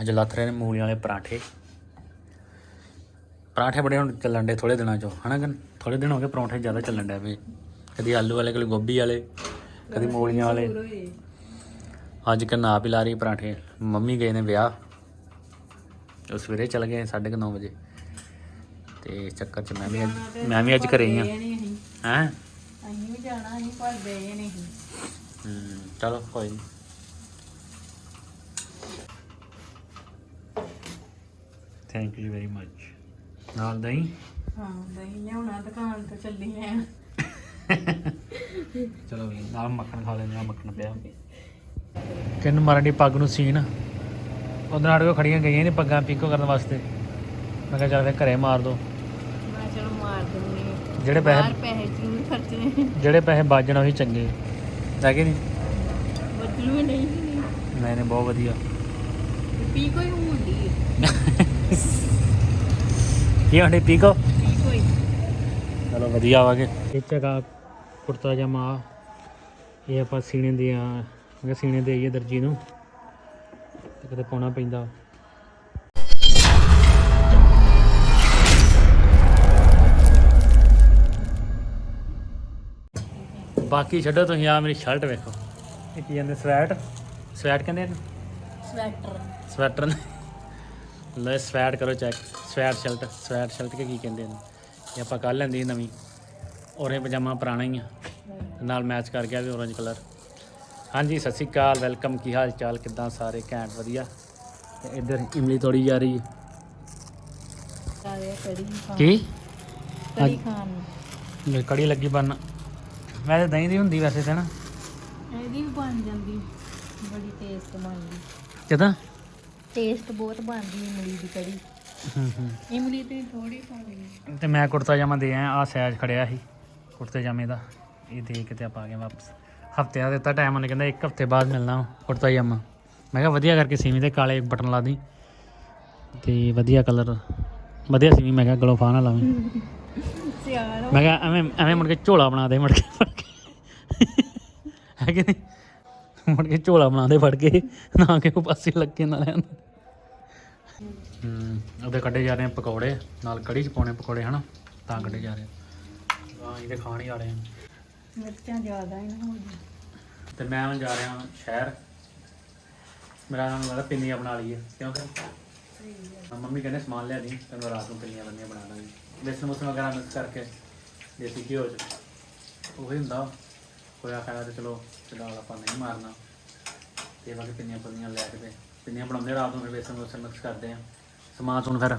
ਅੱਜ ਲੱਥ ਰਹੇ ਨੇ ਮੂਲੀਆਂ ਵਾਲੇ ਪਰਾਠੇ। ਪਰਾਠੇ ਬੜੇ ਹੁਣ ਚੱਲਣ ਦੇ ਥੋੜੇ ਦਿਨਾਂ ਚੋਂ ਹਨਾ ਕਿ ਥੋੜੇ ਦਿਨ ਹੋ ਗਏ ਪਰੌਂਠੇ ਜ਼ਿਆਦਾ ਚੱਲਣ ਡਿਆ ਪਏ। ਕਦੀ ਆਲੂ ਵਾਲੇ ਕਦੀ ਗੋਭੀ ਵਾਲੇ ਕਦੀ ਮੂਲੀਆਂ ਵਾਲੇ। ਅੱਜ ਕਿ ਆਪ ਹੀ ਲਾ ਰਹੀ ਪਰਾਠੇ। ਮੰਮੀ ਗਏ ਨੇ ਵਿਆਹ। ਉਹ ਸਵੇਰੇ ਚੱਲ ਗਏ 9:30 ਵਜੇ। ਤੇ ਇਸ ਚੱਕਰ ਚ ਮੈਂ ਵੀ ਅੱਜ ਮੈਂ ਵੀ ਅੱਜ ਘਰੇ ਹੀ ਆ। ਹੈਂ? ਅਸੀਂ ਵੀ ਜਾਣਾ ਅਸੀਂ ਪਰ ਗਏ ਨਹੀਂ ਹਮ, ਚਲੋ ਕੋਈ ਨਹੀਂ ਥੈਂਕ ਯੂ ਵੈਰੀ ਮਚ ਨਾਲ ਦਹੀਂ? ਹਾਂ ਦਹੀਂ ਲਿਆਉਣਾ ਦੁਕਾਨ ਤੋਂ ਚੱਲੀ ਲੈਣ ਚਲੋ ਵੀ ਨਾਲ ਮੱਖਣ ਖਾ ਲੈਂਦੇ ਆ ਮੱਖਣ ਪਿਆ। ਕਿੰਨ ਮਾਰਨ ਦੀ ਪੱਗ ਨੂੰ ਸੀਨ। ਉਹਦੇ ਨਾਲ ਕੋ ਖੜੀਆਂ ਗਈਆਂ ਨੇ ਪੱਗਾਂ ਪੀਕੋ ਕਰਨ ਵਾਸਤੇ। ਮੈਂ ਕਿਹਾ ਚੱਲ ਫੇ ਘਰੇ ਮਾਰ ਦੋ। ਮੈਂ ਚਲੋ ਮਾਰ ਦਿੰਦੀ ਜਿਹੜੇ ਪੈਸੇ ਪੈਸੇ ਜ਼ਰੂਰ ਖਰਚਣੇ? ਜਿਹੜੇ ਪੈਸੇ ਬਾਜਣ ਉਹੀ ਚੰਗੇ। ਹੈ ਕਿ ਨਹੀਂ? ਬਦਲੂ ਨਹੀਂ ਨਹੀਂ। ਨਹੀਂ ਬਹੁਤ ਵਧੀਆ। ਪੀ ਕੋਈ ਹੁੰਦੀ ਹੈ ਕੀ ਹੰਡੇ ਪੀਕੋ ਚਲੋ ਵਧੀਆ ਆਵਾਂਗੇ ਇਹ ਚਗਾ ਕੁੜਤਾ ਜਮਾ ਇਹ ਆਪਾਂ ਸੀਨੇ ਦੇ ਆ ਮੈਂ ਸੀਨੇ ਦੇ ਆਈਏ ਦਰਜੀ ਨੂੰ। ਤੇ ਕਦੇ ਪਾਉਣਾ ਪੈਂਦਾ। ਬਾਕੀ ਛੱਡੋ ਤੁਸੀਂ ਆ ਮੇਰੀ ਸ਼ਰਟ ਵੇਖੋ। ਇਹ ਕੀ ਕਹਿੰਦੇ ਸਵੈਟ? ਸਵੈਟ ਕਹਿੰਦੇ ਇਹਨੂੰ? ਸਵੈਟਰ। ਸਵੈਟਰ ਨੇ। ਲੈ ਸਵੈਟ ਕਰੋ check sweatshirt sweatshirt ਕੇ ਕੀ ਕਹਿੰਦੇ ਨੇ? ਇਹ ਆਪਾਂ ਕੱਲ ਲੈਂਦੀ ਸੀ ਨਵੀਂ ਔਰੇ ਪਜਾਮਾ ਪੁਰਾਣਾ ਹੀ ਆ। ਨਾਲ ਮੈਚ ਕਰ ਗਿਆ ਵੀ orange ਕਲਰ ਹਾਂਜੀ ਸਤਿ ਸ਼੍ਰੀ ਅਕਾਲ ਵੈਲਕਮ ਕੀ ਹਾਲ ਚਾਲ ਕਿੱਦਾਂ ਸਾਰੇ? ਘੈਂਟ ਵਧੀਆ। ਤੇ ਇੱਧਰ ਇਮਲੀ ਤੋੜੀ ਜਾ ਰਹੀ ਹੈ। ਸਾਰੇ ਕੜੀ ਖਾਣ। ਕੀ? ਕੜੀ ਖਾਣ। ਕੜੀ ਲੱਗੀ ਬਣ ਵੈਸੇ ਦਹੀਂ ਦੀ ਹੁੰਦੀ ਵੈਸੇ ਤਾਂ ਨਾ। ਇਹਦੀ ਵੀ ਬਣ ਜਾਂਦੀ। ਬੜੀ ਟੇਸਟ ਬਣਦੀ। ਕਿਦਾਂ? ਟੇਸਟ ਬਹੁਤ ਬਣਦੀ ਇਮਲੀ ਦੀ ਕੜੀ। ਹੂੰ ਹੂੰ ਇਮਲੀ ਤੇ ਥੋੜੀ ਪਾਣੀ ਤੇ ਮੈਂ ਕੁੜਤਾ ਜਾਮਾ ਦੇ ਆਇਆ ਆ ਸਾਈਜ਼ ਖੜਿਆ ਸੀ ਕੁੜਤੇ ਜਾਮੇ ਦਾ। ਇਹ ਦੇ ਕੇ ਤੇ ਆਪਾਂ ਆ ਗਏ ਵਾਪਸ। ਹਫ਼ਤੇ ਦਾ ਦਿੱਤਾ ਟਾਈਮ ਉਹਨੇ ਕਹਿੰਦਾ ਇੱਕ ਹਫ਼ਤੇ ਬਾਅਦ ਮਿਲਣਾ ਕੁੜਤਾ ਜਾਮਾ। ਮੈਂ ਕਿਹਾ ਵਧੀਆ ਕਰਕੇ ਸੀਵੀਂ ਤੇ ਕਾਲੇ ਬਟਨ ਲਾ ਦੀ ਤੇ ਵਧੀਆ ਕਲਰ ਵਧੀਆ ਸੀਵੀਂ ਮੈਂ ਕਿਹਾ ਗਲੋਂ ਫਾਹ ਨਾ ਲਾਵੀਂ। ਸਿਆਲ ਮੈਂ ਕਿਹਾ ਐਵੇਂ ਐਵੇਂ ਮੁੜ ਕੇ ਝੋਲਾ ਬਣਾ ਦੇ ਮੁੜ ਕੇ ਫੜ ਕੇ। ਹੈ ਕਿ ਨਹੀਂ? ਮੁੜ ਕੇ ਝੋਲਾ ਬਣਾ ਦੇ ਫੜ ਕੇ। ਨਾ ਕਿ ਉਹ ਪਾਸੇ ਲੱਗੇ ਨਾ ਰਹਿਣ ਹੂੰ। ਉਹਦੇ ਕੱਢੇ ਜਾ ਰਹੇ ਆ ਪਕੌੜੇ ਨਾਲ ਕੜੀ ਚ ਪਾਉਣੇ ਪਕੌੜੇ ਹਨਾ? ਤਾਂ ਕੱਢੇ ਜਾ ਰਹੇ ਆ। ਹਾਂ ਇਹਦੇ ਖਾਣ ਹੀ ਆ ਰਹੇ ਆ। ਮਿਰਚਾਂ ਜ਼ਿਆਦਾ ਹੀ ਨਾ ਹੋ ਜਾਣ ਤੇ ਮੈਂ ਹੁਣ ਜਾ ਰਿਹਾ ਸ਼ਹਿਰ। ਮੇਰਾ ਨਾਮ ਲੱਗਦਾ ਪਿੰਨੀਆਂ ਬਣਾ ਲਈਏ। ਕਿਉਂਕਿ ਹਾਂ, ਮੰਮੀ ਕਹਿੰਦੇ ਸਮਾਨ ਲਿਆ ਦੀ। ਤੈਨੂੰ ਰਾਤ ਨੂੰ ਪਿੰਨੀਆਂ ਬੰਨੀਆਂ ਬਣਾ ਦਾਂਗੇ। ਬੇਸਨ ਮੁਸਨ ਵਗੈਰਾ ਮਿਕਸ ਕਰਕੇ ਦੇਸੀ ਘਿਓ ਚ। ਉਹੀ ਹੁੰਦਾ। ਹੋਇਆ ਖਾਇਆ ਤੇ ਚਲੋ ਫਿਲਹਾਲ ਆਪਾਂ ਨਹੀਂ ਮਾਰਨਾ। ਤੇ ਬਾਕੀ ਪਿੰਨੀਆਂ ਪੁੰਨੀਆਂ ਲੈ ਕੇ ਤੇ ਪਿੰਨੀਆਂ ਬਣਾਉਂਦੇ ਰਾਤ ਨੂੰ ਫਿਰ ਬੇਸਨ ਮੁਸਨ ਮਿਕਸ ਕਰਦੇ ਆ। ਸਮਾਨ ਸੁਣ ਫਿਰ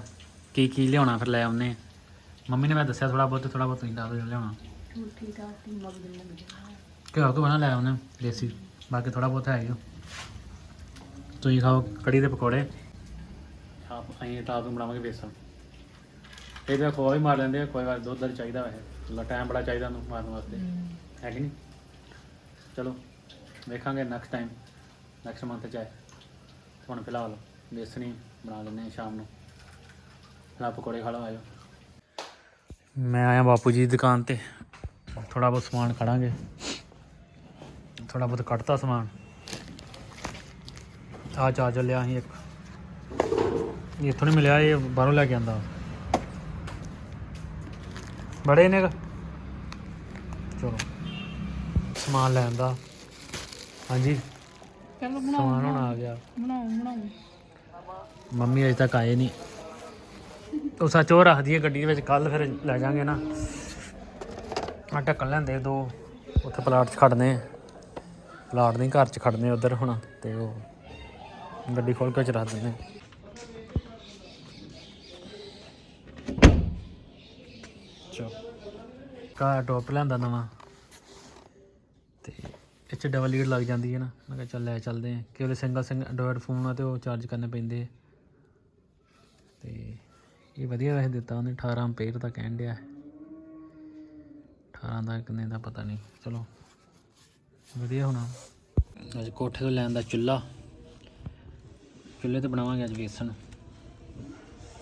ਕੀ ਕੀ ਲਿਆਉਣਾ ਫਿਰ ਲੈ ਆਉਨੇ ਆ। ਮੰਮੀ ਨੇ ਮੈਂ ਦੱਸਿਆ ਥੋੜਾ ਬਹੁਤ ਥੋੜਾ ਬਹੁਤ ਤੁਸੀਂ ਦੱਸ ਦਿਓ ਲਿਆਉਣਾ। ਠੂਠੀ ਠਾਠੀ ਮਗਦ ਲੱਗ ਜਾਣਾ ਘਿਓ ਤੋਂ ਬਣਾ ਲੈ ਆਉਨੇ ਦੇਸੀ। ਬਾਕੀ ਥੋੜਾ ਬਹੁਤ ਹੈ ਹੀ ਤੁਸੀਂ ਖਾਓ ਕੜੀ ਦੇ ਪਕੌੜੇ। ਆਪ ਅਸੀਂ ਰਾਤ ਨੂੰ ਬਣਾਵਾਂਗੇ ਬੇਸਨ ਇਹ ਵੀ ਖੋਆ ਵੀ ਮਾਰ ਲੈਂਦੇ ਆ ਕੋਈ ਵਾਰ ਦੁੱਧ ਦਰ ਚਾਹੀਦਾ ਵੈਸੇ। ਥੋੜਾ ਟਾਈਮ ਬੜਾ ਚਾਹੀਦਾ ਉਹਨੂੰ ਮਾਰਨ ਵਾਸਤੇ। ਹੈ। ਕਿ ਨਹੀਂ? ਚਲੋ ਵੇਖਾਂਗੇ ਨੈਕਸਟ ਟਾਈਮ ਨੈਕਸਟ ਮੰਥ ਚ ਆਏ। ਹੁਣ ਫਿਲਹਾਲ ਬੇਸਨ ਬਣਾ ਲੈਂਦੇ ਆ ਸ਼ਾਮ ਨੂੰ। ਫਿਰ ਪਕੌੜੇ ਖਾ ਲਓ ਆਜੋ ਮੈਂ ਆਇਆ ਬਾਪੂ ਜੀ ਦੀ ਦੁਕਾਨ ਤੇ। ਥੋੜਾ ਬਹੁਤ ਸਮਾਨ ਖੜਾਂਗੇ। ਥੋੜਾ ਬਹੁਤ ਕੱਟਤਾ ਸਮਾਨ। ਆ ਚਾਰਜਰ ਲਿਆ ਸੀ ਇੱਕ। ਇਹ ਇੱਥੋਂ ਨਹੀਂ ਮਿਲਿਆ, ਇਹ ਬਾਹਰੋਂ ਲੈ ਕੇ ਆਂਦਾ ਬੜੇ ਨੇ ਚਲੋ। ਸਮਾਨ ਲੈਣ ਦਾ ਹਾਂਜੀ। ਚਲੋ ਸਮਾਨ ਹੁਣ ਆ ਗਿਆ। ਬਣਾਓ ਬਣਾਓ। ਮੰਮੀ ਅਜੇ ਤੱਕ ਆਏ ਨਹੀਂ। ਉਹ ਸੱਚ ਉਹ ਰੱਖਦੀ ਹੈ ਗੱਡੀ ਦੇ ਵਿੱਚ ਕੱਲ ਫਿਰ ਲੈ ਜਾਾਂਗੇ ਨਾ। ਆ ਢੱਕਣ ਲੈਂਦੇ ਦੋ ਉੱਥੇ ਪਲਾਟ 'ਚ ਖੜਨੇ ਪਲਾਟ ਨਹੀਂ ਘਰ 'ਚ ਖੜਨੇ ਉਧਰ ਹੁਣ ਤੇ ਉਹ ਗੱਡੀ ਖੋਲ ਕੇ ਚ ਰੱਖ ਦਿੰਦੇ ਚੋ ਕਾ ਟੋਪ ਲੈਂਦਾ ਨਵਾਂ। ਇਹ ਡਬਲ ਲੀਡ ਲੱਗ ਜਾਂਦੀ ਹੈ ਨਾ। ਮੈਂ ਕਿਹਾ ਚੱਲ ਲੈ ਚੱਲਦੇ ਆ ਕਿ ਉਹਦੇ ਸਿੰਗਲ ਸਿੰਗਲ ਐਂਡਰੋਇਡ ਫੋਨ ਆ ਤੇ ਉਹ ਚਾਰਜ ਕਰਨੇ ਪੈਂਦੇ ਆ। ਤੇ ਇਹ ਵਧੀਆ ਵੈਸੇ ਦਿੱਤਾ ਉਹਨੇ 18 ਐਂਪੀਅਰ ਦਾ ਕਹਿਣ ਡਿਆ। 18 ਦਾ ਕਿੰਨੇ ਦਾ ਪਤਾ ਨਹੀਂ। ਚਲੋ, ਵਧੀਆ ਹੋਣਾ। ਅੱਜ ਕੋਠੇ ਤੋਂ ਲੈਣ ਦਾ ਚੁੱਲਾ ਚੁੱਲ੍ਹੇ ਤੇ ਬਣਾਵਾਂਗੇ ਅੱਜ ਵੇਸਣ।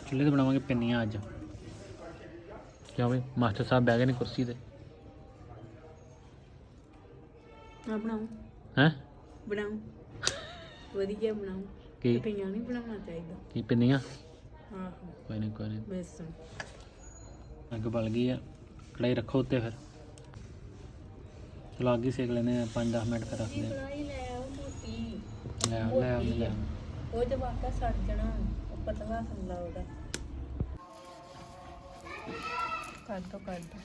ਚੁੱਲ੍ਹੇ ਤੇ ਬਣਾਵਾਂਗੇ ਪਿੰਨੀਆਂ ਅੱਜ। ਕਿਆ ਵੀ ਮਾਸਟਰ ਸਾਹਿਬ ਬਹਿ ਗਏ ਨੇ ਕੁਰਸੀ ਤੇ। ਆ ਬਣਾਓ। ਹੈ? ਬਣਾਓ। ਵਧੀਆ ਬਣਾਓ। ਕੀ? ਪਈਆਂ ਨਹੀਂ ਬਣਾਉਣਾ ਚਾਹੀਦਾ। ਕੀ ਪਿੰਨੀਆਂ ਆਹੋ। ਕੋਈ ਨਹੀਂ ਕੋਈ ਨਹੀਂ ਬੇਸਣ। ਅੱਗ ਬਲ ਗਈ ਆ। ਕੜਾਈ ਰੱਖੋ ਉੱਤੇ ਫਿਰ। ਚਲੋ ਅੱਗ ਹੀ ਸੇਕ ਲੈਨੇ ਆ 5-10 ਮਿੰਟ ਫਿਰ ਰੱਖਦੇ ਆ। ਕੜਾਈ ਲੈ ਆਓ ਮੋਟੀ। ਲੈ ਆਓ, ਲੈ ਆਓ, ਲੈ ਆਓ। ਉਹ ਤੇ ਵਾਕਾ ਸੜ ਜਾਣਾ। ਉਹ ਪਤਲਾ ਹੁੰਦਾ ਉਹਦਾ। ਕੱਢ ਦੋ ਕੱਢ ਦੋ।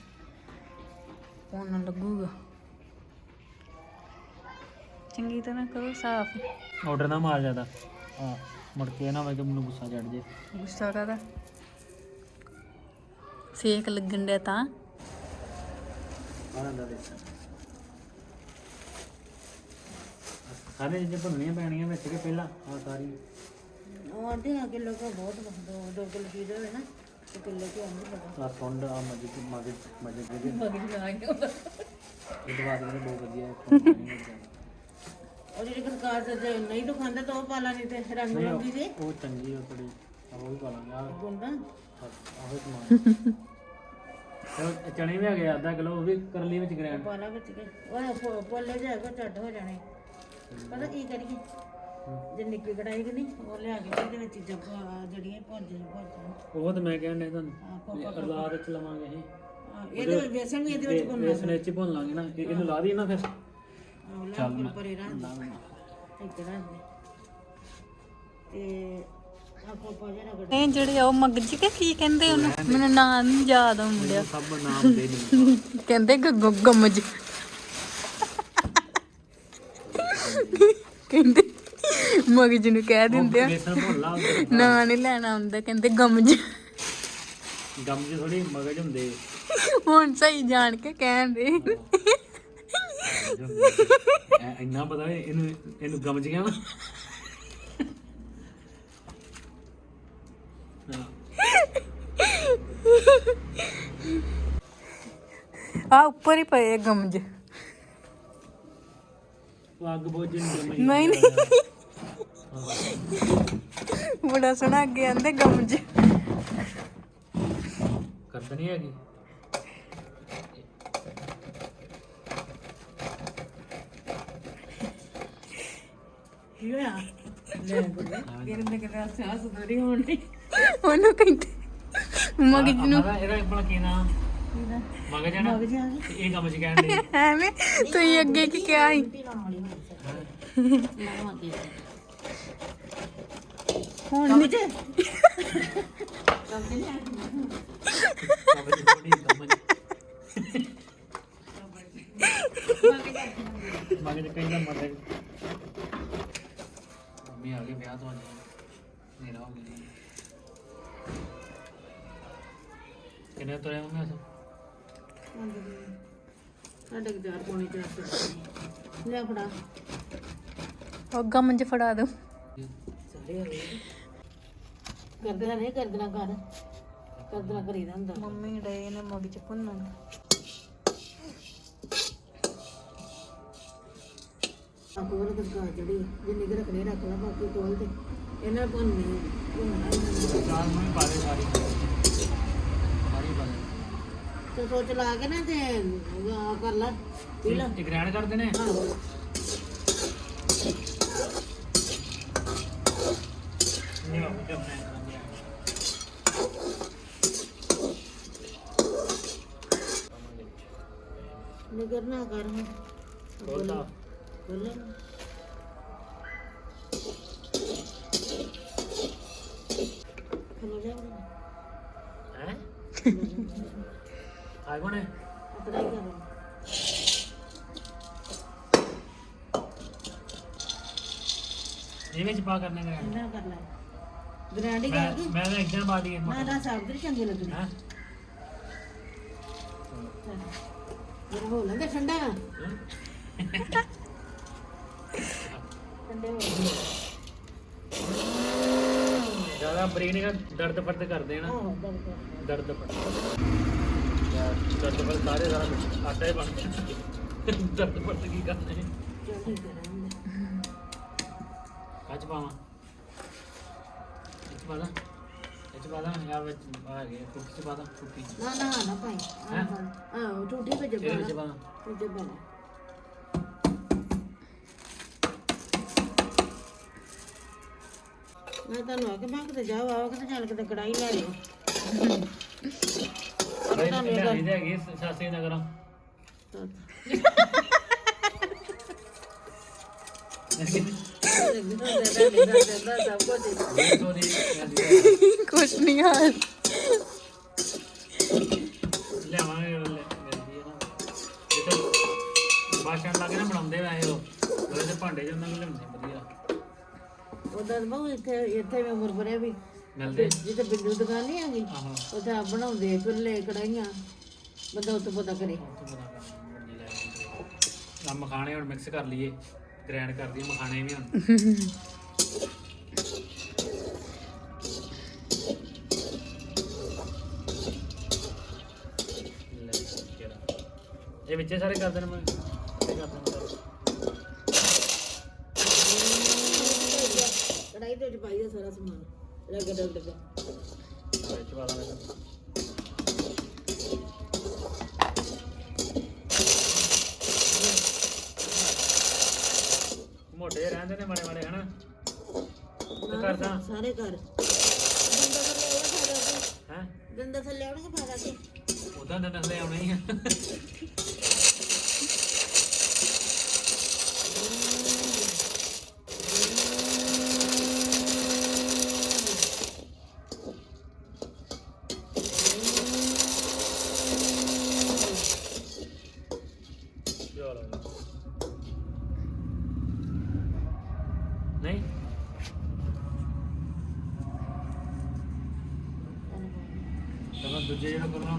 ਹੁਣ ਲੱਗੂਗਾ। ਚੰਗੀ ਤਰ੍ਹਾਂ ਕਰੋ ਸਾਫ਼। ਆਰਡਰ ਨਾ ਮਾਰ ਜ਼ਿਆਦਾ। ਹਾਂ ਮੁੜ ਕੇ ਨਾ ਹੋਵੇ ਕਿ ਮੈਨੂੰ ਗੁੱਸਾ ਚੜ ਜੇ। ਗੁੱਸਾ ਕਰਾ ਸੇਕ ਲੱਗਣ ਡਿਆ ਤਾਂ। ਆਹ ਦਾ ਦੇ ਸਾਰੇ ਜੇ ਬਣਨੀਆਂ ਪੈਣੀਆਂ ਵਿੱਚ ਕਿ ਪਹਿਲਾਂ? ਆ ਸਾਰੀ। ਉਹ ਆਂਦੇ ਆ ਕਿਲੋ ਕੋ ਬਹੁਤ ਦੋ ਦੋ ਕਿਲੋ ਚੀਜ਼ ਹੋਵੇ ਨਾ ਤੇ ਕਿਲੋ ਕੀ ਆਂਦੇ ਪਤਾ ਆ ਸੁੰਡ ਆ ਮੱਝ ਮੱਝ ਮੱਝ ਦੇ ਦੇ ਮਗਰ ਲਾ ਕੇ। ਇਹ ਦਵਾ ਦੇ ਬਹੁਤ ਵਧੀਆ ਹੈ ਉਹ ਜਿਹੜੀ ਸਰਕਾਰ ਤੇ ਨਹੀਂ ਤਾਂ ਖਾਂਦਾ ਤਾਂ ਉਹ ਪਾਲਾ ਨਹੀਂ ਤੇ ਰੰਗ ਰੰਗੀ ਜੀ ਉਹ ਚੰਗੀ ਉਹ ਥੋੜੀ ਉਹ ਵੀ ਪਾ ਲਾਂਗੇ ਆ ਗੁੰਦਾ ਆਹੋ ਸਮਾਨ ਚਲੋ ਚਣੇ ਵੀ ਆ ਗਏ ਅੱਧਾ ਕਿਲੋ ਉਹ ਵੀ ਕਰ ਲਈ ਵਿੱਚ ਗ੍ਰੈਂਡ। ਪਾਲਾ ਵਿੱਚ ਕੇ। ਉਹ ਪੋਲੇ ਜਾਏਗਾ ਝੱਟ ਹੋ ਜਾਣੇ। ਪਤਾ ਕੀ ਕਰੀਏ? ਜੇ ਨਿੱਕੀ ਕੜਾਈ ਕਿ ਨਹੀਂ ਉਹ ਲਿਆ ਕੇ ਤੇ ਇਹਦੇ ਵਿੱਚ ਚੀਜ਼ਾਂ ਜਿਹੜੀਆਂ ਭੁੱਜ ਭੁੱਜ ਉਹ ਤਾਂ ਮੈਂ ਕਹਿਣ ਹਾਂ, ਤੁਹਾਨੂੰ ਅਰਦਾਸ ਵਿੱਚ ਲਵਾਂਗੇ ਅਸੀਂ। ਇਹਦੇ ਵਿੱਚ ਵੇਸਣ ਵੀ ਇਹਦੇ ਵਿੱਚ ਭੁੰਨਣਾ ਇਸ ਨੇ ਚ ਭੁੰਨ ਲਾਂਗੇ ਨਾ ਇਹ- ਇਹਨੂੰ ਲਾ ਦੀ ਨਾ ਫਿਰ। ਪਰੇ ਇੱਧਰ ਤੇ ਆਪਾਂ ਇਹ ਜਿਹੜੇ ਉਹ ਮਗਜ ਕੇ ਕੀ ਕਹਿੰਦੇ ਉਹਨੂੰ? ਮੈਨੂੰ ਨਾਂ ਨਹੀਂ ਯਾਦ ਆਉਂਦਿਆ ਸਭ ਨਾਮ ਦੇ ਨਹੀਂ ਕਹਿੰਦੇ ਗ- ਗਮਜ। ਕਹਿੰਦੇ ਮਗਜ ਨੂੰ ਕਹਿ ਦਿੰਦੇ ਆ। ਨਾਂ ਨਹੀਂ ਲੈਣਾ ਹੁੰਦਾ ਕਹਿੰਦੇ ਗਮਜ। ਗਮ ਜੀ ਥੋੜੀ ਮਗਜ ਹੁੰਦੇ। ਹੁਣ ਸਹੀ ਜਾਣ ਕੇ ਕਹਿੰਦੇ ਐ- ਇੰਨਾ ਪਤਾ ਵੀ ਇਹਨੂੰ ਇਹਨੂੰ ਗਮਜ ਗਿਆ ਨਾ ਹਾਂ। ਆ ਉੱਪਰ ਹੀ ਪਏ ਆ ਗਮਜ ਉਹ ਅੱਗ ਬੋਝ ਨਹੀਂ ਨਹੀਂ ਨਹੀਂ ਬੜਾ ਸੋਹਣਾ ਅੱਗੇ ਆਂਦੇ ਗਮਜ ਕਰਦ ਨਹੀਂ ਹੈਗੀ। ਕੀ ਹੋਇਆ ਲੈ ਗੁੱਲੇ ਕਿਰਨ ਦੇ ਕਿਤੇ ਸਾਹ ਸੁਧਰੀ ਹੋਣੀ ਉਹਨੂੰ ਕਹਿੰਦੇ ਮਗਜ ਨੂੰ। ਇਹਦਾ ਇਹਦਾ ਆਪਣਾ ਕੀ ਨਾਮ? ਮਗਜ ਹੈ ਨਾ ਮਗਜ ਆ ਤੇ ਇਹ ਗਮਜ ਕਹਿੰਦੇ ਐਵੇਂ ਤੁਸੀਂ ਅੱਗੇ ਕੀ ਕਿਹਾ ਸੀ? ਹੁਣ ਨਹੀਂ ਗਮਜ ਥੋੜੀ ਗਮਜ ਮਗਜ ਕਹਿੰਦਾ ਮਗਜ। ਮੰਮੀ ਆ ਗਈ ਵਿਆਹ ਤੋਂ ਅੱਜ ਮੇਰਾ ਹੋ ਗਿਆ। ਕਿੰਨੇ ਤੁਰੇ ਮੰਮੀ ਅਸਾਂ ਸਾਡੇ ਚਾਰ ਪੌਣੇ ਚਾਰ ਸੌ ਲੈ ਫੜਾ। ਉਹ ਗਮਜ ਫੜਾ ਦੋ ਸਾਰੇ ਆ ਗਏ। ਕਰਦਣਾ ਨਹੀਂ ਕਰਦਣਾ ਕਰ ਕਰਦਣਾ ਕਰੀਦਾ ਹੁੰਦਾ ਮੰਮੀ ਡੇ ਨੇ ਮਗ ਚ ਭੁੰਨਣ। ਆ ਕੋਲ ਕਸਕਾ ਜਿਹੜੀ ਜਿੰਨੀ ਕੁ ਰੱਖਣੀ ਰੱਖ ਲਾ ਬਾਕੀ ਕੋਲ ਤੇ। ਇਹਨਾਂ ਭੁੰਨਣੀ ਭੁੰਨਣਾ ਇਹਨਾਂ ਚਾਰ ਮੰਮੀ ਪਾ ਦੇ ਸਾਰੀ। ਸਾਰੀ ਪਾ ਦੇ। ਤੇ ਸੋਚ ਲਾ ਕੇ ਨਾ ਤੇ ਆ ਕਰ ਲਾ ਪੀ ਲਾ। ਇਹ ਗ੍ਰੈਂਡ ਕਰਦੇ ਨੇ ਆਹੋ ਨਹੀਂ ਬਾਬੂ ਜਬ ਮੈਂ ਕਰਾਂਗੇ ਨਿਗਰ ਨਾ ਬੋਲੇ ਖਲੋ ਜਾ ਹੈ। ਆਈ ਕੋਣ ਹੈ। ਅਤਰਾ ਹੀ ਕਰ ਇਹ ਵਿੱਚ ਪਾ ਕਰਨੇ ਗ੍ਰੈਂਡ ਇੰਨਾ ਕਰ ਲੈ ਗ੍ਰੈਂਡ ਹੀ। ਮੈਂ ਕਰ ਗਈ ਮੈਂ ਤਾਂ ਇੱਕਦਮ ਪਾ ਦੀ ਨਾ ਨਾ ਸਾਬਦਰੀ ਚੰਗੀ ਲੱਗਦੀ ਹੈ ਮੇਰਾ ਹੋ ਲੰਗਾ ਠੰਡਾ ਠੰਡੇ ਹੋ ਗਏ। ਜ਼ਿਆਦਾ ਬਰੀਕ ਨਹੀਂ ਦਰਦ ਪਰਦ ਕਰਦੇ ਨਾ। ਆਹੋ ਦਰਦ ਕਰ ਦਰਦ ਪਰਦ ਯਾਰ ਦਰਦ ਪਰਦ ਸਾਰੇ ਸਾਰਾ ਕੁਛ ਆਟਾ ਹੀ ਬਣ ਗਿਆ। ਦਰਦ ਪਰਦ ਕੀ ਕਰਨੇ? ਚੋਟੀ ਕਰਾਂਗੇ। ਕੱਚ ਪਾਵਾਂ। ਇੱਚ ਪਾ ਦਾਂ। ਇੱਚ ਪਾ ਦਾਂ ਯਾਰ ਵਿੱਚ ਆ ਗਿਆ ਕੁੱਕੀ ਚ ਪਾ ਦਾਂ ਕੁੱਕੀ ਚ। ਨਾ ਨਾ ਨਾ ਭਾਈ ਹੈਂ? ਆਹ ਟੂਟੀ ਤੇ ਵਿੱਚ ਜੱਬਾ ਪਾ ਦਾਂ। ਤੇ ਜੱਬਾ ਮੈਂ ਤੁਹਾਨੂੰ ਆ ਕੇ ਮੈਂ ਕਿਤੇ ਜਾਓ ਆਓ ਕਿਤੇ ਚੱਲ ਕਿਤੇ ਕੜਾਈ ਲੈ ਬਈ ਲਿਆਈ ਤੇ ਹੈਗੀ ਸਾਸੀ ਨਗਰੋਂ ਸਭ ਕੁਝ ਦੇਖੋ ਦੀ ਲਿਆਵਾਂਗੇ ਕੁਛ ਨਹੀਂ ਹਾਲ। ਲੈ ਮਿਲਦੀ ਹੈ ਨਾ। ਜਿੱਥੇ ਬਾਸ਼ਣ ਲੱਗੇ ਨਾ ਬਣਾਉਂਦੇ ਵੈਸੇ ਉਹ। ਉਹਦੇ ਤੇ ਭਾਂਡੇ ਚ ਉਹਨਾਂ ਨੂੰ ਲਿਆਉਂਦੇ ਵਧੀਆ ਉਦੋਂ ਬਹੁ ਇੱਥੇ ਇੱਥੇ ਵੀ ਉਮਰ ਭਰੇ ਵੀ। ਮਿਲਦੇ। ਜਿੱਥੇ ਬਿੱਲੂ ਦੁਕਾਨ ਨਹੀਂ ਹੈਗੀ ਉੱਥੇ ਆਪ ਬਣਾਉਂਦੇ ਚੁੱਲ੍ਹੇ ਕੜਾਈਆਂ ਬੰਦਾ ਉੱਥੇ ਪਤਾ ਕਰੇ। ਆ। ਮਖਾਣੇ ਹੁਣ ਮਿਕਸ ਕਰ ਲਈਏ ਗ੍ਰਾਈਂਡ ਕਰ ਦਈਏ ਮਖਾਣੇ ਵੀ ਹੁਣ। ਇਹ ਵਿੱਚੇ ਸਾਰੇ ਕਰ ਦੇਣ ਮੈਂ। ਸਮਾਨ ਰਗੜ ਰਗੜ ਕੇ ਵਿੱਚ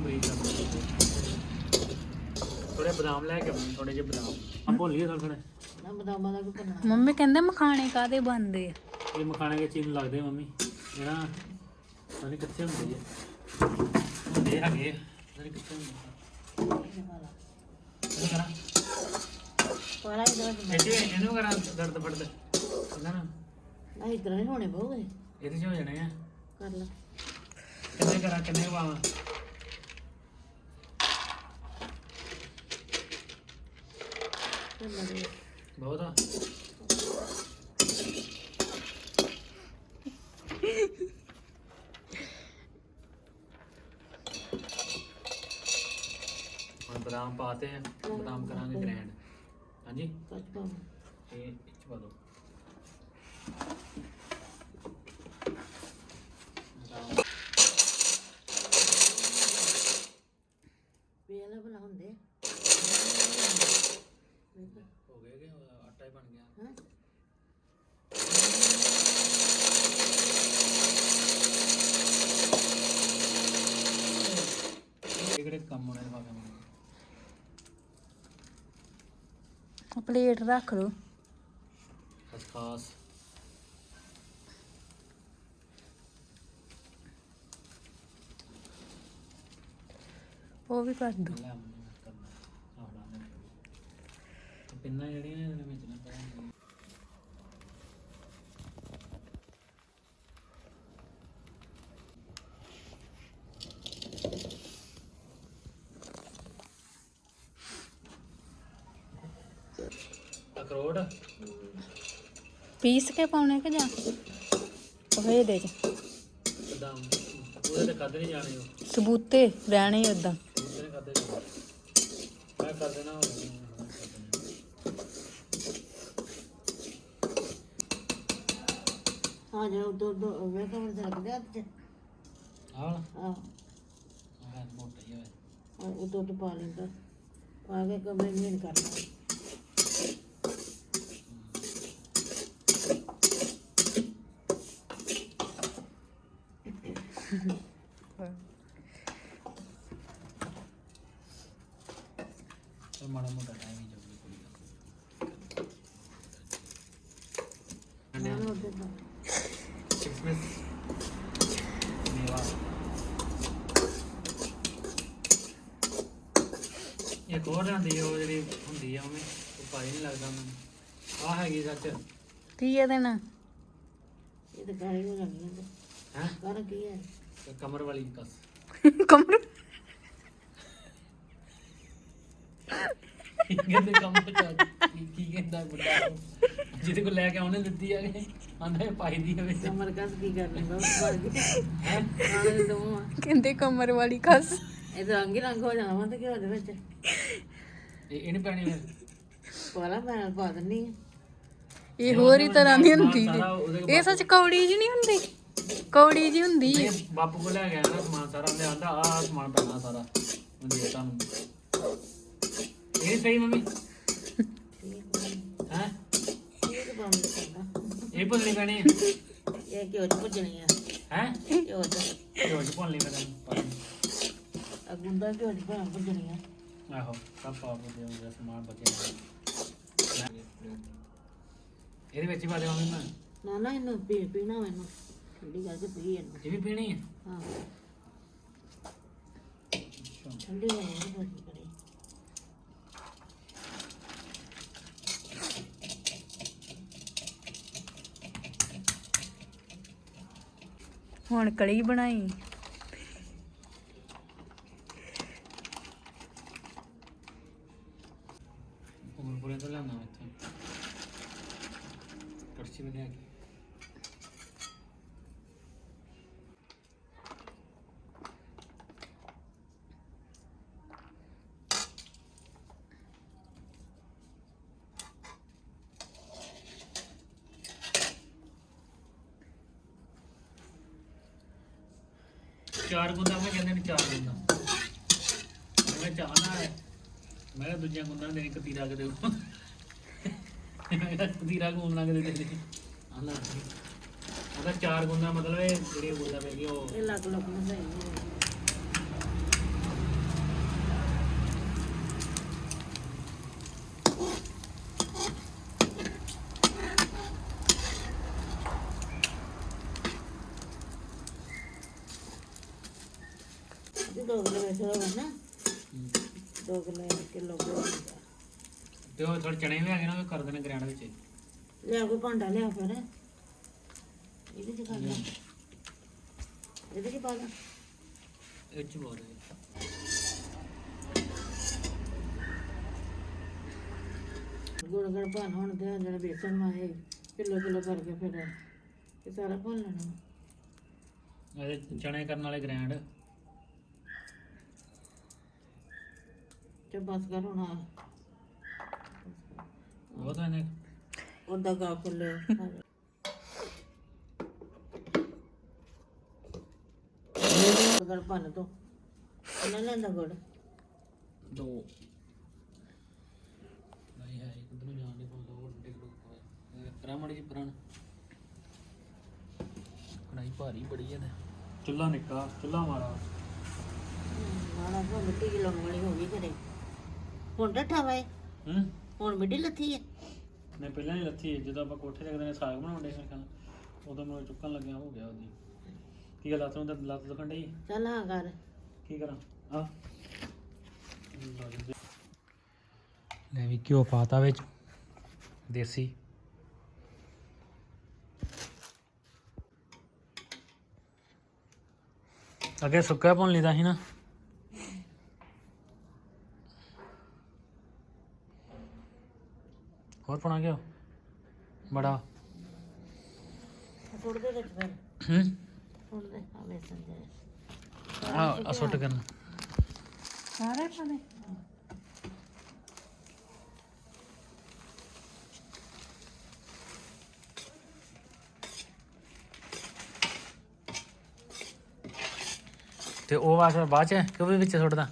ਮਰੀਜ਼ ਦਾ ਥੋੜੇ ਬਦਾਮ ਲੈ ਕੇ ਆਉਣੇ ਥੋੜੇ ਜਿਹੇ ਬਦਾਮ। ਆ ਭੁੱਲੀਏ ਥੋੜੇ ਥੋੜੇ ਨਾ ਬਦਾਮਾਂ ਦਾ ਕੀ ਕਰਨਾ ਮੰਮੀ ਕਹਿੰਦੇ ਮਖਾਣੇ ਕਾਦੇ ਬਣਦੇ ਆ? ਇਹ ਮਖਾਣੇ ਦੇ ਚੀਨ ਲੱਗਦੇ ਆ ਮੰਮੀ। ਜਿਹੜਾ ਉਹਨੇ ਕਿੱਥੇ ਹੁੰਦੇ ਆ। ਹੁੰਦੇ ਹੈਗੇ ਆ, ਨੀ ਕਿੱਥੇ ਹੁੰਦੇ ਕਰਾਂ। ਪਾਲਾ ਹੀ ਦਰਦ ਇਹ ਚ ਇਹਨੂੰ ਕਰਾਂ ਦਰਦ ਫੜਦ ਇਹਨਾਂ ਨੂੰ? ਨਾ ਇਤਰਾ ਨਹੀਂ ਹੋਣੇ ਬਹੁ ਇਹ ਇਹਦੇ ਚ ਹੋ ਜਾਣੇ ਆ। ਕਰ ਲੈ। ਕਿੰਨੇ ਕਰਾਂ ਕਿੰਨੇ ਪਾਵਾਂ? ਲੈ ਦੇ। ਬਹੁਤ। ਆ ਹੁਣ ਬਦਾਮ ਪਾਤੇ ਆ ਬਦਾਮ ਕਰਾਂਗੇ ਗ੍ਰੈਂਡ। ਹਾਂਜੀ? ਕੱਚ ਪਾ ਇਹ ਇਹ ਚ ਪਾ ਦੋ ਬਦਾਮ ਵੇਲਾ ਬਣਾ ਹੁੰਦੇ ਹੋ ਗਏ ਕਿ ਆਟਾ ਹੀ ਬਣ ਗਿਆ ਹਾਂ ਇਹ ਕਿਹੜੇ ਕੰਮ ਆਉਣੇ ਬਾਗਾ ਪਲੇਟ ਰੱਖ ਲਓ ਖਸਖਾਸ। ਉਹ ਵੀ ਕਰ ਦੋ। ਪਿੰਨਾਂ ਜਿਹੜੀਆਂ ਨੇ ਵਿੱਚ ਨਾ ਪੈਣ ਅਖਰੋਟ ਪੀਸ ਕੇ ਪਾਉਣੇ ਕਿ ਜਾਂ? ਉਹ ਇਹਦੇ ਚ। ਬਦਾਮ ਉਹਦੇ ਤੇ ਖਾਦੇ ਨਹੀਂ ਜਾਣੇ ਉਹ। ਸਬੂਤੇ ਰਹਿਣੇ ਹੀ ਉਦਾਂ ਉਹਦੇ ਜਾਣੇ। ਮੈਂ ਕਰ ਦੇਣਾ। ਦੇਣਾ। ਹਾਂ ਜੇ ਉਦੋਂ ਉਦੋਂ ਵੇ ਕਮਰ ਚ ਰੱਖ ਦੇ ਹੱਥ ਚ ਆਹ ਵਾਲਾ? ਆਹ ਆਹ ਮੋਟਾ ਹੀ ਹੋਇਆ। ਉਦੋਂ ਉਦੋਂ ਪਾ ਲੈਂਦਾ। ਪਾ ਕੇ ਕਮਰੇ ਮੇਨ ਕਰ ਲਾ ਤੇ ਮਾੜਾ ਮੋਟਾ ਟਾਈਮ ਹੀ ਜਾਊਗੀ ਕੋਈ ਗੱਲ ਨਾ ਨਾ ਉਦੋਂ ਪਾ ਕਿਸਮਿਸ ਮੇਵਾ ਇਹ ਕੋਰ ਜਾਂਦੀ ਉਹ ਜਿਹੜੀ ਹੁੰਦੀ ਆ ਉਹਨੇ ਉਹ ਪਾਈ ਨਹੀਂ ਲੱਗਦਾ ਮੈਨੂੰ ਆ ਹੈਗੀ ਸੱਚ ਕੀ ਇਹ ਤਾਂ ਹੋ ਜਾਣੀ ਹੈ ਹੈ? ਕਰ ਕੀ ਹੈ? ਕਮਰ ਵਾਲੀ ਕਸ। ਕਮਰ? ਕਹਿੰਦੇ ਕੰਮ ਪਚਾ ਕੀ ਕੀ ਕਹਿੰਦਾ ਬੁੱਢਾ ਜਿਹਦੇ ਕੋਲ ਲੈ ਕੇ ਆਉਣੇ ਦਿੱਤੀ ਆ ਕਿ। ਆਂਦਾ ਪਾਈ ਦੀ ਹੋਵੇ ਕਮਰ ਕਸ ਕੀ ਕਰਨੀ? ਬਹੁਤ ਮਰ ਗਈ ਹੈ? ਆਣੇ ਦੋ ਕਹਿੰਦੇ ਕਮਰ ਵਾਲੀ ਕੱਸ। ਇਹ ਤਾਂ ਰੰਗ ਹੀ ਰੰਗ ਹੋ ਜਾਣਾ ਵਾ ਤੇ ਘਿਓ ਦੇ ਵਿੱਚ। ਇਹ ਇਹਨੇ ਪੈਣੀ ਫਿਰ ਪਾਲਾ ਮੈਂ ਪਾ ਦਿੰਨੀ ਆ। ਇਹ ਹੋਰ ਹੀ ਤਰ੍ਹਾਂ ਦੀ ਹੁੰਦੀ ਜੀ। ਇਹ ਸੱਚ ਕੌੜੀ ਜੀ ਨਹੀਂ ਹੁੰਦੀ? ਕੌੜੀ ਜੀ ਹੁੰਦੀ ਇਹ ਬਾਪੂ ਕੋਲ ਲੈ ਗਿਆ ਨਾ ਸਮਾਨ ਸਾਰਾ ਆਂਦਾ ਆ ਸਮਾਨ ਪੈਣਾ ਸਾਰਾ ਉਹਨੇ। ਤੁਹਾਨੂੰ ਇਹ ਸਹੀ ਮੰਮੀ? ਹੈ? ਇਹ ਤਾਂ ਬੰਦ ਇਹ ਭੁੰਨਣੀ ਪੈਣੀ ਹੈ? ਇਹ ਘਿਓ ਚ ਭੁੱਜਣੀ ਆ। ਹੈ? ਘਿਓ ਚ। ਘਿਓ ਚ ਭੁੰਨ ਲਈ ਮੈਂ ਆ। ਆਹੋ ਸਭ ਪਾ ਕੇ ਦੇ ਸਮਾਨ ਬਚਿਆ ਇਹਦੇ ਵਿੱਚ ਹੀ ਪਾ ਦੇ ਮੰਮੀ ਮੈਂ। ਨਾ ਨਾ ਇਹਨੂੰ ਪੀ ਪੀਣਾ ਮੈਨੂੰ ਠੰਡੀ ਕਰਕੇ ਪੀ ਇਹਨੂੰ। ਇਹ ਵੀ ਪੀਣੀ ਹੈ। ਹਾਂ ਠੰਡੀ ਬੜੀ ਬੜੀ ਹੁਣ ਕੜੀ ਬਣਾਈ ਉਮਰ ਪੂਰੇ ਤੋਂ ਲਿਆਉਣਾ ਇੱਥੇ ਕੜਛੀ ਵਿੱਚ ਲਿਆ ਕੇ ਚਾਰ ਗੁੰਦਾ, ਮੈਂ ਕਹਿੰਦੇ ਨੇ ਚਾਰ ਗੁੰਦਾ। ਮੈਂ ਕਿਹਾ ਚਾਹ ਮੈਂ ਕਿਹਾ, ਦੂਜੀਆਂ ਗੁੰਦਾਂ ਦੇਣੀ ਕਤੀਰਾ ਕੇ ਦਿਓ ਮੈਂ ਕਿਹਾ, ਕਤੀਰਾ ਗੁੰਦ ਲਾ ਕੇ ਦੇ ਦੇ ਆਲਾ ਉਹਦਾ ਚਾਰ ਗੁੰਦਾ ਮਤਲਬ ਇਹ ਜਿਹੜੀ ਗੁੰਦਾ ਪੈ ਉਹ ਇਹ ਲੱਗ ਲੱਗ ਨੂੰ। ਸਹੀ ਨਹੀਂ ਇਹ ਦੋ ਕਿਲੋ ਵਿੱਚ ਹੋਵੇ ਨਾ ਦੋ ਕਿਲੋ ਕਿਲੋ ਗੁੜ ਹੁੰਦਾ। ਤੇ ਉਹ ਥੋੜੇ ਚਣੇ ਵੀ ਹੈਗੇ ਨਾ ਉਹ ਕਰ ਦੇਣੇ ਗ੍ਰੈਂਡ ਵਿੱਚ। ਲਿਆ ਕੋਈ ਭਾਂਡਾ ਲਿਆ ਫਿਰ। ਇਹਦੇ ਚ ਕਰ ਲੈ ਇਹਦੇ ਚ ਪਾ ਲਾ ਇਹ ਚ ਬਹੁਤ ਗੁੜ ਗੁੜ ਭੰਨ ਹੁਣ ਤੇ ਜਿਹੜਾ ਬੇਸਣ ਮਾਏ ਕਿਲੋ ਕਿਲੋ ਕਰਕੇ ਫਿਰ ਇਹ ਸਾਰਾ ਭੁੰਨ ਲੈਣਾ। ਇਹਦੇ ਚਣੇ ਕਰਨ ਵਾਲੇ ਗ੍ਰੈਂਡ। ਤੇ ਬਸ ਕਰ ਹੁਣ ਹੈ ਨੇ ਉਹਦਾ ਗਾ ਫੁੱਲੇ ਗੁੜ ਭੰਨ ਤੋਂ ਇਹਨਾਂ ਲੈਂਦਾ ਗੁੜ ਦੋ। ਨਹੀਂ ਹੈ ਇੱਕ ਨੂੰ ਜਾਣ ਦੇ ਕੋਲ ਦੋ ਡਿੱਗ ਡੁੱਗ ਕਰਾ ਮੜੀ ਜੀ ਪਰਾਂ ਕੜਾਈ ਭਾਰੀ ਬੜੀ ਹੈ ਤੇ ਚੁੱਲਾ ਨਿੱਕਾ ਚੁੱਲਾ ਮਾਰਾ ਮਾਣਾ ਕੋ ਮਿੱਟੀ ਲਾਉਣ ਵਾਲੀ ਹੋ ਗਈ ਘਰੇ। ਹੁਣ ਡੱਠਾ ਵੇ ਹੂੰ? ਹੁਣ ਮਿੱਟੀ ਲੱਥੀ ਹੈ ਨੇ ਪਹਿਲਾਂ ਹੀ ਲੱਥੀ ਜਦੋਂ ਆਪਾਂ ਕੋਠੇ ਤੇ ਨੇ ਸਾਗ ਬਣਾਉਂਦੇ ਸੀ ਖਾਣਾ ਉਦੋਂ ਮੈਨੂੰ ਚੁੱਕਣ ਲੱਗਿਆ ਹੋ ਗਿਆ ਉਹਦੀ। ਕੀ ਗੱਲ ਨੂੰ ਤਾਂ ਲੱਤ ਦੁਖਣ ਡਈ? ਚੱਲ ਹਾਂ ਕਰ। ਕੀ ਕਰਾਂ? ਆ। ਲੈ ਵੀ ਘਿਓ ਪਾਤਾ ਵਿੱਚ ਦੇਸੀ। ਅੱਗੇ ਸੁੱਕਾ ਭੁੰਨ ਲਈਦਾ ਸੀ ਨਾ। ਹੋਰ ਪਾਉਣਾ ਘਿਓ ਬੜਾ। ਸੁੱਟ ਦੇ ਵਿੱਚ ਫਿਰ। ਹੂੰ? ਸੁੱਟ ਦੇ ਆ ਵੇਸਣ ਦੇ। ਆ ਆ ਸੁੱਟ ਕਰਨਾ ਸਾਰੇ ਪਾਣੇ ਤੇ ਉਹ ਵਾਸ ਬਾਅਦ ਚ ਕਿ ਉਹ ਵੀ ਵਿੱਚ ਸੁੱਟਦਾ?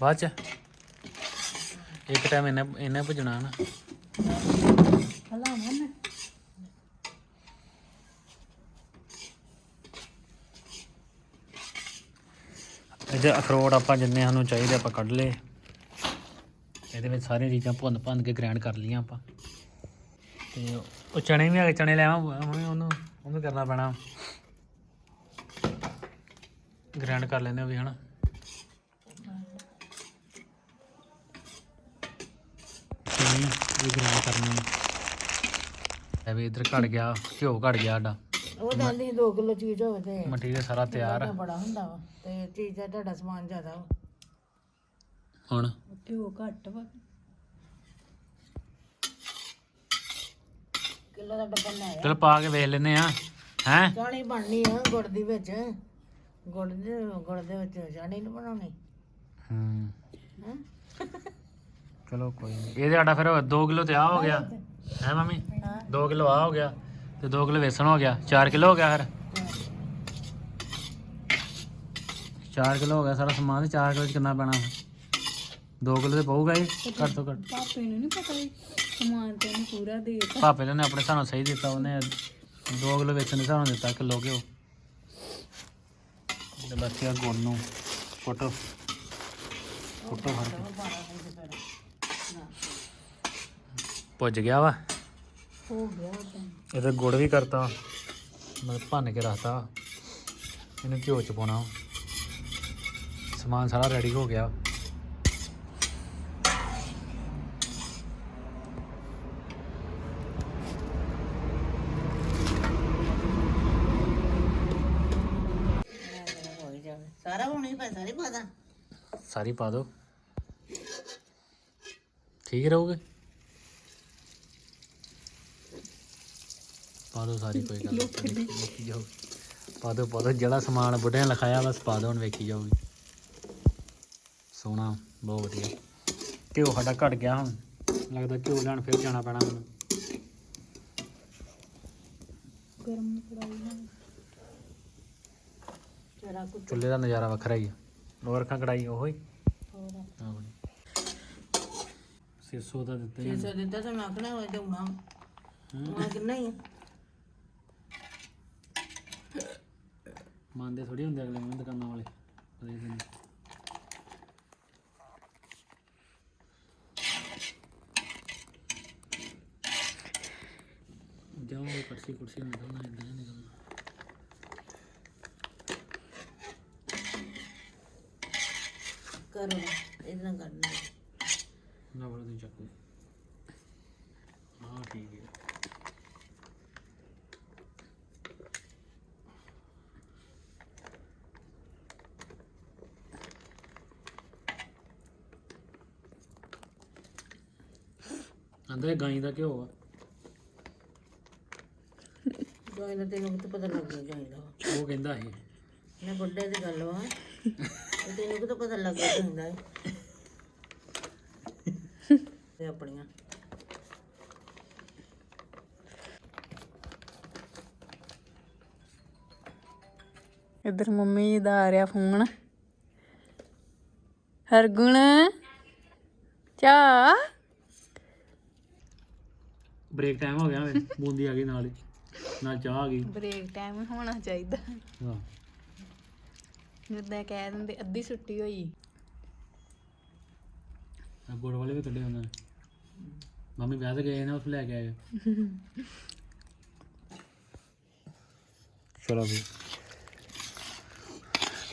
ਬਾਅਦ ਚ? ਇੱਕ ਟਾਈਮ ਇਹਨੇ ਇਹਨੇ ਭੁਜਣਾ ਨਾ। ਹਲਾਵਾਂ ਨਾ ਇਹਦੇ ਅਖਰੋਟ ਆਪਾਂ ਜਿੰਨੇ ਸਾਨੂੰ ਚਾਹੀਦੇ ਆਪਾਂ ਕੱਢ ਲਏ। ਇਹਦੇ ਵਿੱਚ ਸਾਰੀਆਂ ਚੀਜ਼ਾਂ ਭੁੰਨ ਭੰਨ ਕੇ ਗ੍ਰਾਈਂਡ ਕਰ ਲਈਆਂ ਆਪਾਂ। ਤੇ ਉਹ ਚਣੇ ਵੀ ਆ ਗਏ ਚਣੇ ਲੈ ਆਵਾਂ ਮੰਮੀ ਉਹਨੂੰ ਉਹਨੂੰ ਕਰਨਾ ਪੈਣਾ। ਗ੍ਰਾਈਂਡ ਕਰ ਲੈਂਦੇ ਉਹ ਵੀ ਹਨਾ। ਚਣੇ ਵੀ ਗ੍ਰਾਈਂਡ ਕਰਨੇ। ਇਹ ਵੀ ਇੱਧਰ ਘੜ ਗਿਆ ਘਿਓ ਘੜ ਗਿਆ ਸਾਡਾ। ਉਹ ਜਾਂਦੀ 2 ਕਿਲੋ ਚੀਜ਼ ਹੋਵੇ ਤੇ ਮਟੀਰੀਅਲ ਸਾਰਾ ਤਿਆਰ। ਆ ਬੜਾ ਹੁੰਦਾ ਵਾ ਤੇ ਚੀਜ਼ ਦਾ ਤੁਹਾਡਾ ਸਮਾਨ ਜ਼ਿਆਦਾ ਵਾ। ਹੁਣ? ਘਿਓ ਘੱਟ ਵਾ। ਕਿਲੋ ਦਾ ਡੱਬਾ ਲੈ ਆਇਆ ਚਲ ਪਾ ਕੇ ਵੇਖ ਲੈਨੇ ਆ ਹੈ? ਚਾਣੀ ਬਣਨੀ ਆ ਗੁੜ ਦੀ ਵਿੱਚ। ਗੁੜ ਦੇ ਗੁੜ ਦੇ ਵਿੱਚ ਚਾਣੀ ਨੂੰ ਬਣਾਉਣੀ। ਹੂੰ। ਹੈਂ? ਚਲੋ ਕੋਈ ਨਹੀਂ ਇਹਦੇ ਆਟਾ ਫਿਰ 2 ਕਿਲੋ ਤੇ ਆ ਹੋ ਗਿਆ। ਹੈ। ਮੰਮੀ? 2 ਕਿਲੋ ਆ ਹੋ ਗਿਆ ਤੇ 2 ਕਿਲੋ ਵੇਸਣ ਹੋ ਗਿਆ। 4 ਕਿਲੋ ਹੋ ਗਿਆ ਫਿਰ? 4 ਕਿਲੋ ਹੋ ਗਿਆ ਸਾਰਾ ਸਮਾਨ ਤੇ 4 ਕਿਲੋ ਚ ਕਿੰਨਾ ਪੈਣਾ 2 ਕਿਲੋ ਤੇ ਪਊਗਾ ਹੀ ਘੱਟ ਤੋਂ ਘੱਟ। ਪਾਪੇ ਨੂੰ ਨਹੀਂ ਪਤਾ ਸੀ ਸਮਾਨ ਤੇ ਉਹਨੇ ਪੂਰਾ ਦੇ ਦਿੱਤਾ। ਭਾਪੇ ਨੇ ਆਪਣੇ ਸਾਨੂੰ ਸਹੀ ਦਿੱਤਾ ਉਹਨੇ 2 ਕਿਲੋ ਵੇਚਣ ਦੇ ਸਾਨੂੰ ਦਿੱਤਾ ਕਿਲੋ ਘਿਓ। ਤੇ ਬੱਚਿਆ ਗੁੜ ਨੂੰ ਕੇ। ਪੁੱਜ ਗਿਆ ਵਾ। ਹੋ ਗਿਆ ਤਾਂ ਇਹਦੇ ਗੁੜ ਵੀ ਕਰਤਾ। ਮੈਂ ਭੰਨ ਕੇ ਰੱਖਤਾ। ਇਹਨੂੰ ਘਿਓ ਚ ਪਾਉਣਾ। ਸਮਾਨ ਸਾਰਾ ਰੈਡੀ ਹੋ ਗਿਆ। ਸਾਰਾ ਹੋਣੀ ਪੈ ਸਾਰੀ ਪਤਾ ਸਾਰੀ ਪਾ ਦਿਓ ਠੀਕ ਰਹੋਗੇ? ਪਾ ਦਿਓ ਸਾਰੀ ਕੋਈ ਗੱਲ ਨਹੀਂ ਵੇਖੀ ਜਾਓ। ਪਾ ਦਿਓ ਪਾ ਦਿਓ ਜਿਹੜਾ ਸਮਾਨ ਬੁੱਢਿਆਂ ਲਿਖਾਇਆ ਬਸ ਪਾ ਦਿਓ ਹੁਣ ਵੇਖੀ ਜਾਊਗੀ ਸੋਹਣਾ ਬਹੁਤ ਵਧੀਆ। ਘਿਓ ਸਾਡਾ ਘਟ ਗਿਆ ਹੁਣ ਲੱਗਦਾ ਘਿਓ ਲੈਣ ਫਿਰ ਜਾਣਾ ਪੈਣਾ ਮੈਨੂੰ। ਗਰਮ ਕੜਾਈ ਨਾਲ ਤੇਰਾ ਕੁਝ ਚੁੱਲ੍ਹੇ ਦਾ ਨਜ਼ਾਰਾ ਵੱਖਰਾ ਹੀ ਆ। ਹੋਰ ਰੱਖਾਂ ਕੜਾਈ ਉਹੋ ਹੀ? ਹੋਰ ਆਹੋ ਜੀ। ਸਿਰਸੋ ਦਾ ਦਿੱਤਾ ਜੇ ਸੋ ਦਿੱਤਾ ਤਾਂ ਮੈਂ ਆਖਣਾ ਹੋਏ ਦੇਉਣਾ ਉਹ ਕਿੰਨਾ ਹੀ ਆ? ਮੰਨਦੇ ਥੋੜੀ ਹੁੰਦੇ ਅਗਲੇ ਨੂੰ ਦੁਕਾਨਾਂ ਵਾਲੇ। ਪਤਾ ਹੀ ਨਹੀਂ। ਕੁਰਸੀ ਕੁਰਸੀ ਨਿਕਲਣਾ ਇਦਾਂ ਨਿਕਲਣਾ ਕਰੋ ਇਹਦੇ ਕਰਨਾ ਨਾ ਬੜਾ ਤੂੰ ਚੱਕੋ ਹਾਂ ਠੀਕ ਹੈ ਆਂਦਾ ਇਹ ਗਾਈ ਦਾ ਘਿਓ ਆ। ਜੋਈ ਦਾ ਤੈਨੂੰ ਕਿਤੇ ਪਤਾ ਲੱਗ ਗਿਆ ਜੋਈ ਦਾ? ਉਹ ਕਹਿੰਦਾ ਇਹ ਮੈਂ ਬੁੱਢੇ ਦੀ ਗੱਲ ਵਾ। ਤੇ ਤੈਨੂੰ ਕਿਤੇ ਪਤਾ ਲੱਗ ਗਿਆ ਜੋਈ ਦਾ ਤੇ ਆਪਣੀਆਂ। ਇੱਧਰ ਮੰਮੀ ਜੀ ਦਾ ਆ ਰਿਹਾ ਫੋਨ। ਹਰਗੁਣ ਚਾ ਬ੍ਰੇਕ ਟਾਈਮ ਹੋ ਗਿਆ ਵੇ ਬੂੰਦੀ ਆ ਗਈ ਨਾਲ ਹੀ। ਨਾਲ ਚਾਹ ਆ ਗਈ। ਬ੍ਰੇਕ ਟਾਈਮ ਹੋਣਾ ਚਾਹੀਦਾ। ਵਾਹ ਜਿੱਦਾਂ ਕਹਿ ਦਿੰਦੇ ਅੱਧੀ ਛੁੱਟੀ ਹੋਈ। ਆ ਗੁੜ ਵਾਲੇ ਵੀ ਕੱਢੇ ਉਹਨਾਂ ਨੇ। ਮੰਮੀ ਵਿਆਹ ਤੇ ਗਏ ਨਾ ਉਸ ਲੈ ਕੇ ਆਏ। ਚਲੋ ਵੀ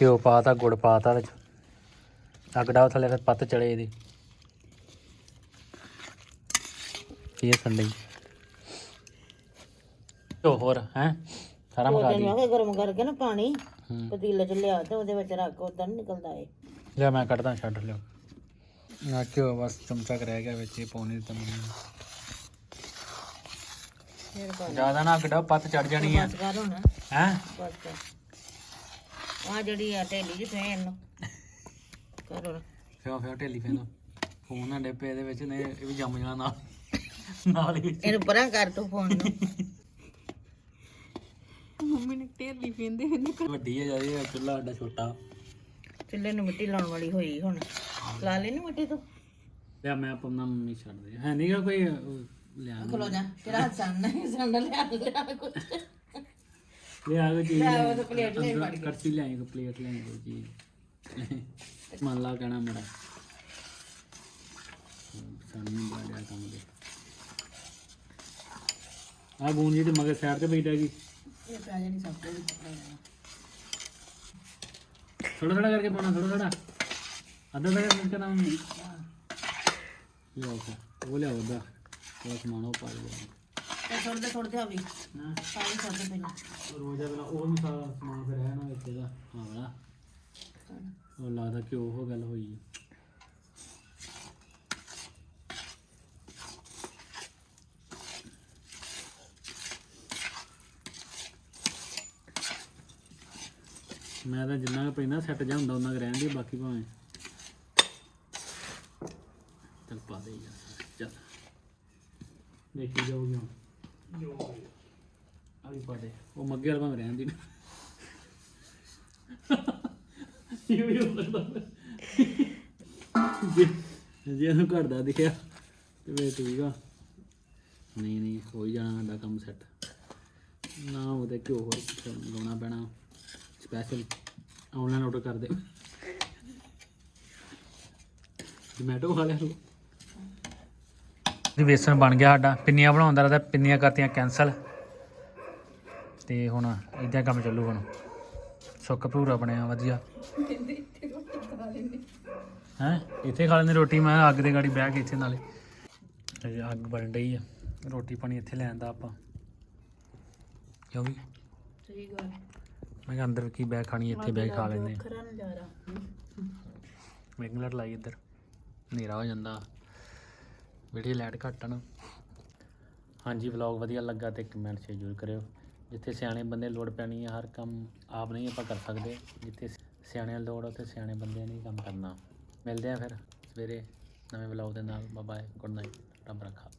ਘਿਓ ਪਾਤਾ ਗੁੜ ਪਾਤਾ ਵਿੱਚ। ਅਗੜਾ ਥੱਲੇ ਫਿਰ ਪੱਤ ਚੜੇ ਇਹਦੀ। ਇਹ ਸੰਡੇ। ਘਿਓ ਹੋਰ ਹੈ? ਸਾਰਾ ਮਗਾ ਦੀ ਮੈਂ ਗਰਮ ਕਰਕੇ ਨਾ ਪਾਣੀ ਹੂੰ। ਪਤੀਲੇ ਚ ਲਿਆ ਤੇ ਉਹਦੇ ਵਿੱਚ ਰੱਖ ਉਦਾਂ ਨੀ ਨਿਕਲਦਾ ਏ ਲਿਆ ਮੈਂ ਕੱਢਦਾ ਛੱਡ ਲਿਓ ਨਾ ਘਿਓ ਬਸ ਚਮਚਾ ਕੁ ਰਹਿ ਗਿਆ ਵਿੱਚ ਇਹ ਪਾਉਣੀ ਤਾਂ ਫਿਰ ਪਾ ਜ਼ਿਆਦਾ ਨਾ ਅਗੜਾ ਪੱਤ ਚੜ ਜਾਣੀ ਆ। ਬਸ ਕਰ ਹੁਣ। ਹੈ? ਬਸ ਕਰ। ਆ ਜਿਹੜੀ ਆ ਢੇਲੀ ਜੀ ਫੇਰ ਇਹਨੂੰ। ਕਰ ਹੁਣ। ਫਿਓ ਫਿਓ ਢੇਲੀ ਫੇਂਦੋ ਫੋਨ ਨਾ ਡੇਪੇ ਇਹਦੇ ਵਿੱਚ ਨੇ ਇਹ ਵੀ ਜੰਮ ਜਾਣਾ ਨਾਲ। ਨਾਲ ਹੀ ਵਿੱਚ। ਇਹਨੂੰ ਪਰਾਂ ਕਰ ਤੂੰ ਫੋਨ ਨੂੰ। ਮੰਮੀ ਨੇ ਢੇਲੀ ਫੇਂਦੇ ਫੇਂਦੇ ਵੱਡੀ ਹੈ ਜ਼ਿਆਦਾ ਚੁੱਲਾ ਸਾਡਾ ਛੋਟਾ। ਚੁੱਲ੍ਹੇ ਨੂੰ ਮਿੱਟੀ ਲਾਉਣ ਵਾਲੀ ਹੋਈ ਹੁਣ। ਲਾ ਲੈਣੀ ਮਿੱਟੀ ਤੂੰ। ਲਿਆ ਮੈਂ ਪੰਨਾ ਮੰਮੀ ਛੱਡ ਦੇ ਹੈ ਨਹੀਂਗਾ ਕੋਈ ਉਹ, ਲਿਆ ਖਲੋ ਜਾ ਤੇਰਾ ਹੱਥ ਸੰਨ ਨਹੀਂ ਸੰਨ ਲਿਆ ਲਿਆ ਕੁਛ। ਲਿਆ ਕੋਈ ਚੀਜ਼। ਲਿਆ ਉਹ ਤਾਂ ਪਲੇਟ ਲੈ ਅੰਦਰੋਂ ਕਰਚੀ ਲਿਆਈ ਕੋ ਪਲੇਟ ਲਿਆਈ ਕੋਈ ਚੀਜ਼। ਮੰਨ ਲਾ ਕਹਿਣਾ ਮੇਰਾ ਸਾਨੂੰ ਬਾੜਿਆ ਕੰਮ ਦੇ ਆ ਗੂੰਜ ਜੀ ਤੇ ਮਗਰ ਸਾਈਡ ਤੇ ਬੈਠਾ ਗਈ ਇਹ ਪੈ ਜਾਣੀ ਸਭ ਤੋਂ ਵੀ ਪਕੜਾ ਜਾਣਾ ਥੋੜਾ ਥੋੜਾ ਕਰਕੇ ਪਾਉਣਾ ਥੋੜਾ ਥੋੜਾ ਅੱਧਾ ਅੱਧਾ ਕਰਕੇ ਕਰਨਾ ਉਹਨੂੰ ਲਿਆਓ ਫਿਰ, ਉਹ ਲਿਆਓ ਉਹਦਾ ਉਹ ਸਮਾਨ ਉਹ ਪਾ ਲਿਆ ਤੇ ਥੋੜੇ ਦੇ ਥੋੜੇ ਹਵੀ ਹਾਂ ਸਾਰੀ ਛੱਡ ਪਹਿਲਾਂ। ਰੋਜ਼ਾ ਬਣਾ ਉਹ ਵੀ ਸਾਰਾ ਸਮਾਨ ਫਿਰ ਹੈ ਨਾ ਵਿੱਚ ਇਹਦਾ ਹਾਂ ਵਾਲਾ ਉਹ ਲੱਗਦਾ ਕਿ ਉਹ ਗੱਲ ਹੋਈ ਹੈ ਮੈਂ ਤਾਂ ਜਿੰਨਾ ਕੁ ਪੈਂਦਾ ਸੈੱਟ ਜਾ ਹੁੰਦਾ ਉਹਨਾਂ ਕੁ ਰਹਿਣ ਦੀ ਬਾਕੀ ਭਾਵੇਂ। ਚੱਲ ਪਾ ਦੇ ਯਾਰ ਚੱਲ। ਦੇਖੀ ਜਾਊਗੀ ਹੁਣ ਆ ਵੀ ਪਾ ਦੇ। ਉਹ ਮੱਗੇ ਵਾਲਾ ਭਾਵੇਂ ਰਹਿਣ ਦੀ। ਇਹ ਵੀ ਹੋ ਸਕਦਾ? ਜੇ ਜੇ ਉਹਨੂੰ ਘਰ ਦਾ ਦਿਖਿਆ ਤੇ ਵੇ ਠੀਕ ਆ। ਨਹੀਂ ਨਹੀਂ ਹੋ ਹੀ ਜਾਣਾ ਸਾਡਾ ਕੰਮ ਸੈੱਟ। ਨਾ ਉਹਦੇ ਘਿਓ ਹੋਰ ਲਾਉਣਾ ਪੈਣਾ। ਸਪੈਸ਼ਲ ਆਨਲਾਈਨ ਆਰਡਰ ਕਰ ਦੇ। ਜਮੈਟੋ ਖਾ ਲਿਆ ਤੂੰ। ਜੀ ਵੇਸਣ ਬਣ ਗਿਆ ਸਾਡਾ। ਪਿੰਨੀਆਂ ਬਣਾਉਂਦਾ ਰਹਦਾ ਪਿੰਨੀਆਂ ਕਰਤੀਆਂ ਕੈਨਸਲ ਤੇ ਹੁਣ ਇਦਾਂ ਕੰਮ ਚੱਲੂ ਹੁਣ। ਸੁੱਕ ਭੂਰਾ ਬਣਿਆ ਵਧੀਆ। ਹੈ? ਇੱਥੇ ਖਾ ਲੈਂਦੇ ਰੋਟੀ ਮੈਂ ਅੱਗ ਦੇ ਗਾੜੀ ਬਹਿ ਕੇ ਇੱਥੇ ਨਾਲੇ। ਅੱਗ ਬਣ ਰਹੀ ਆ। ਰੋਟੀ ਪਾਣੀ ਇੱਥੇ ਲੈਣ ਦਾ ਆਪਾਂ। ਕਿਉਂ ਵੀ? ਸਹੀ ਗੱਲ। ਮੈਂ ਕਿਹਾ ਅੰਦਰ ਕੀ ਬਹਿ ਖਾਣੀ ਇੱਥੇ ਕੇ ਖਾ ਲੈਂਦੇ ਆ ਖਰਾ ਨਜ਼ਾਰਾ ਮੈਗਨੇਟ ਲਾਈ ਇੱਧਰ। ਹਨੇਰਾ ਹੋ ਜਾਂਦਾ। ਵੀਡੀਓ ਲਾਈਟ ਘੱਟ ਆ ਨਾ। ਹਾਂਜੀ ਵਲੌਗ ਵਧੀਆ ਲੱਗਾ ਤੇ ਕਮੈਂਟ ਸ਼ੇਅਰ ਜ਼ਰੂਰ ਕਰਿਓ। ਜਿੱਥੇ ਸਿਆਣੇ ਬੰਦੇ ਲੋੜ ਪੈਣੀ ਹੈ ਹਰ ਕੰਮ ਆਪ ਨਹੀਂ ਆਪਾਂ ਕਰ ਸਕਦੇ। ਜਿੱਥੇ ਸਿਆਣਿਆਂ ਦੀ ਲੋੜ ਉੱਥੇ ਸਿਆਣੇ ਬੰਦਿਆਂ ਨੇ ਹੀ ਕੰਮ ਕਰਨਾ। ਮਿਲਦੇ ਆ ਫਿਰ ਸਵੇਰੇ ਨਵੇਂ ਵਲੌਗ ਦੇ ਨਾਲ। ਬਾਏ ਗੁੱਡ ਨਾਈਟ ਰੱਬ ਰੱਖਾ।